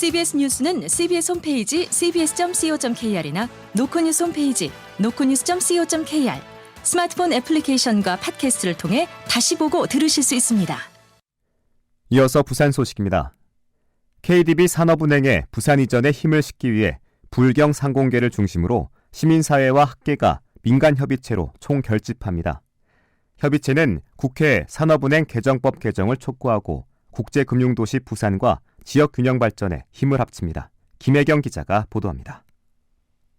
CBS 뉴스는 CBS 홈페이지 cbs.co.kr이나 노코뉴스 홈페이지 노코뉴스.co.kr 스마트폰 애플리케이션과 팟캐스트를 통해 다시 보고 들으실 수 있습니다. 이어서 부산 소식입니다. KDB 산업은행의 부산 이전에 힘을 싣기 위해 불경 상공계를 중심으로 시민사회와 학계가 민간협의체로 총결집합니다. 협의체는 국회 산업은행 개정법 개정을 촉구하고 국제금융도시 부산과 지역 균형 발전에 힘을 합칩니다. 김혜경 기자가 보도합니다.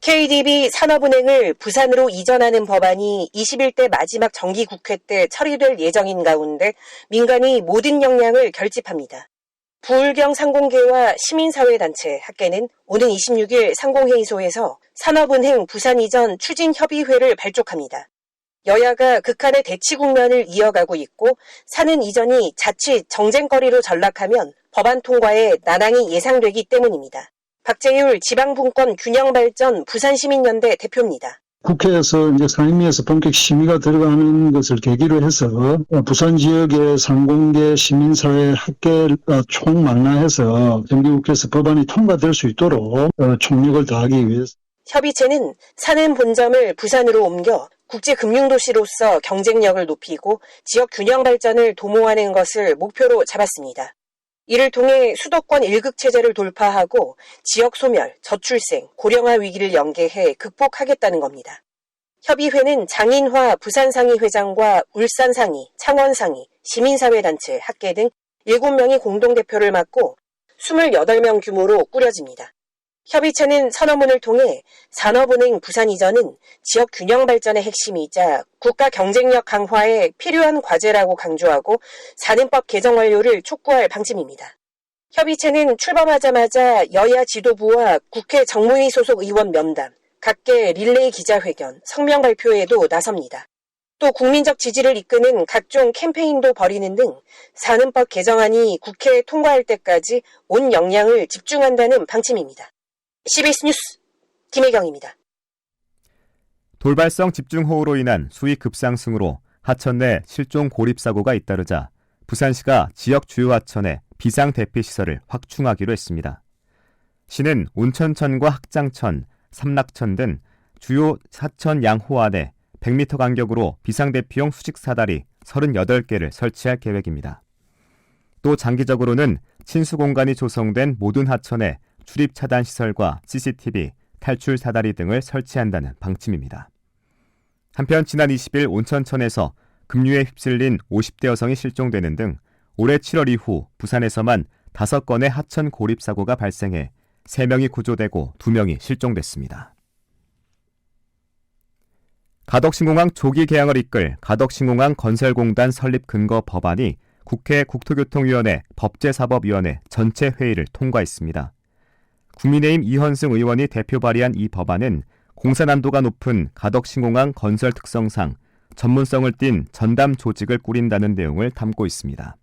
KDB 산업은행을 부산으로 이전하는 법안이 21대 마지막 정기국회 때 처리될 예정인 가운데 민간이 모든 역량을 결집합니다. 부울경 상공계와 시민사회단체 학계는 오는 26일 상공회의소에서 산업은행 부산 이전 추진협의회를 발족합니다. 여야가 극한의 대치 국면을 이어가고 있고 사는 이전이 자칫 정쟁거리로 전락하면 법안 통과에 난항이 예상되기 때문입니다. 박재율 지방분권 균형발전 부산시민연대 대표입니다. 국회에서 이제 상임위에서 본격 심의가 들어가는 것을 계기로 해서 부산 지역의 상공계 시민사회 학계 총 만나해서 정기국회에서 법안이 통과될 수 있도록 어, 총력을 다하기 위해서 협의체는 사는 본점을 부산으로 옮겨 국제금융도시로서 경쟁력을 높이고 지역 균형 발전을 도모하는 것을 목표로 잡았습니다. 이를 통해 수도권 일극 체제를 돌파하고 지역 소멸, 저출생, 고령화 위기를 연계해 극복하겠다는 겁니다. 협의회는 장인화 부산상의 회장과 울산상의, 창원상의, 시민사회단체, 학계 등 7명이 공동대표를 맡고 28명 규모로 꾸려집니다. 협의체는 선언문을 통해 산업은행 부산 이전은 지역 균형 발전의 핵심이자 국가 경쟁력 강화에 필요한 과제라고 강조하고 산인법 개정 완료를 촉구할 방침입니다. 협의체는 출범하자마자 여야 지도부와 국회 정무위 소속 의원 면담, 각계 릴레이 기자회견, 성명 발표에도 나섭니다. 또 국민적 지지를 이끄는 각종 캠페인도 벌이는 등 산은법 개정안이 국회에 통과할 때까지 온 역량을 집중한다는 방침입니다. CBS 뉴스 김혜경입니다. 돌발성 집중호우로 인한 수위 급상승으로 하천 내 실종 고립 사고가 잇따르자 부산시가 지역 주요 하천에 비상 대피 시설을 확충하기로 했습니다. 시는 온천천과 학장천, 삼락천 등 주요 하천 양호 안에 100m 간격으로 비상 대피용 수직 사다리 38개를 설치할 계획입니다. 또 장기적으로는 친수 공간이 조성된 모든 하천에 출입 차단 시설과 CCTV, 탈출 사다리 등을 설치한다는 방침입니다. 한편 지난 20일 온천천에서 급류에 휩쓸린 50대 여성이 실종되는 등 올해 7월 이후 부산에서만 5건의 하천 고립 사고가 발생해 3명이 구조되고 2명이 실종됐습니다. 가덕신공항 조기 개항을 이끌 가덕신공항 건설공단 설립 근거 법안이 국회 국토교통위원회 법제사법위원회 전체 회의를 통과했습니다. 국민의힘 이현승 의원이 대표 발의한 이 법안은 공사 난도가 높은 가덕신공항 건설 특성상 전문성을 띤 전담 조직을 꾸린다는 내용을 담고 있습니다.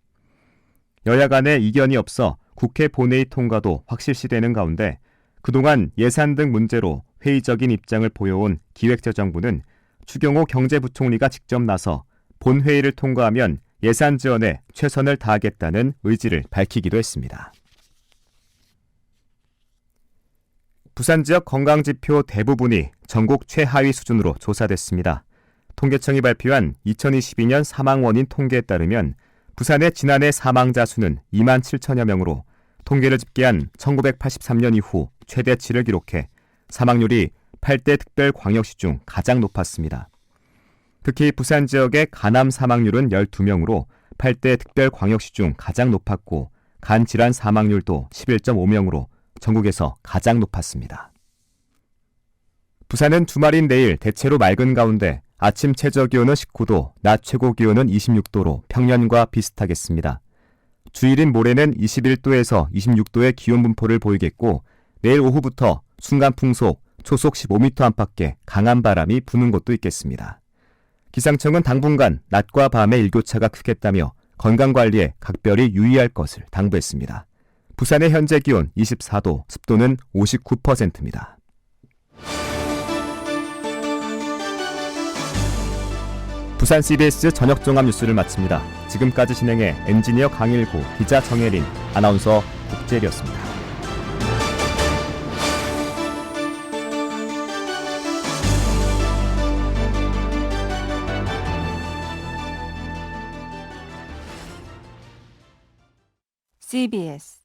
여야 간의 이견이 없어 국회 본회의 통과도 확실시되는 가운데 그동안 예산 등 문제로 회의적인 입장을 보여온 기획재정부는 추경호 경제부총리가 직접 나서 본회의를 통과하면 예산 지원에 최선을 다하겠다는 의지를 밝히기도 했습니다. 부산 지역 건강 지표 대부분이 전국 최하위 수준으로 조사됐습니다. 통계청이 발표한 2022년 사망 원인 통계에 따르면 부산의 지난해 사망자 수는 2만 7천여 명으로 통계를 집계한 1983년 이후 최대치를 기록해 사망률이 8대 특별 광역시 중 가장 높았습니다. 특히 부산 지역의 간암 사망률은 12명으로 8대 특별 광역시 중 가장 높았고 간 질환 사망률도 11.5명으로 전국에서 가장 높았습니다. 부산은 주말인 내일 대체로 맑은 가운데 아침 최저 기온은 19도, 낮 최고 기온은 26도로 평년과 비슷하겠습니다. 주일인 모레는 21도에서 26도의 기온 분포를 보이겠고 내일 오후부터 순간 풍속 초속 15m 안팎의 강한 바람이 부는 곳도 있겠습니다. 기상청은 당분간 낮과 밤의 일교차가 크겠다며 건강 관리에 각별히 유의할 것을 당부했습니다. 부산의 현재 기온 24도, 습도는 59%입니다. 부산 CBS 저녁 종합 뉴스를 마칩니다. 지금까지 진행해 엔지니어 강일구, 기자 정혜린, 아나운서 국재리였습니다. CBS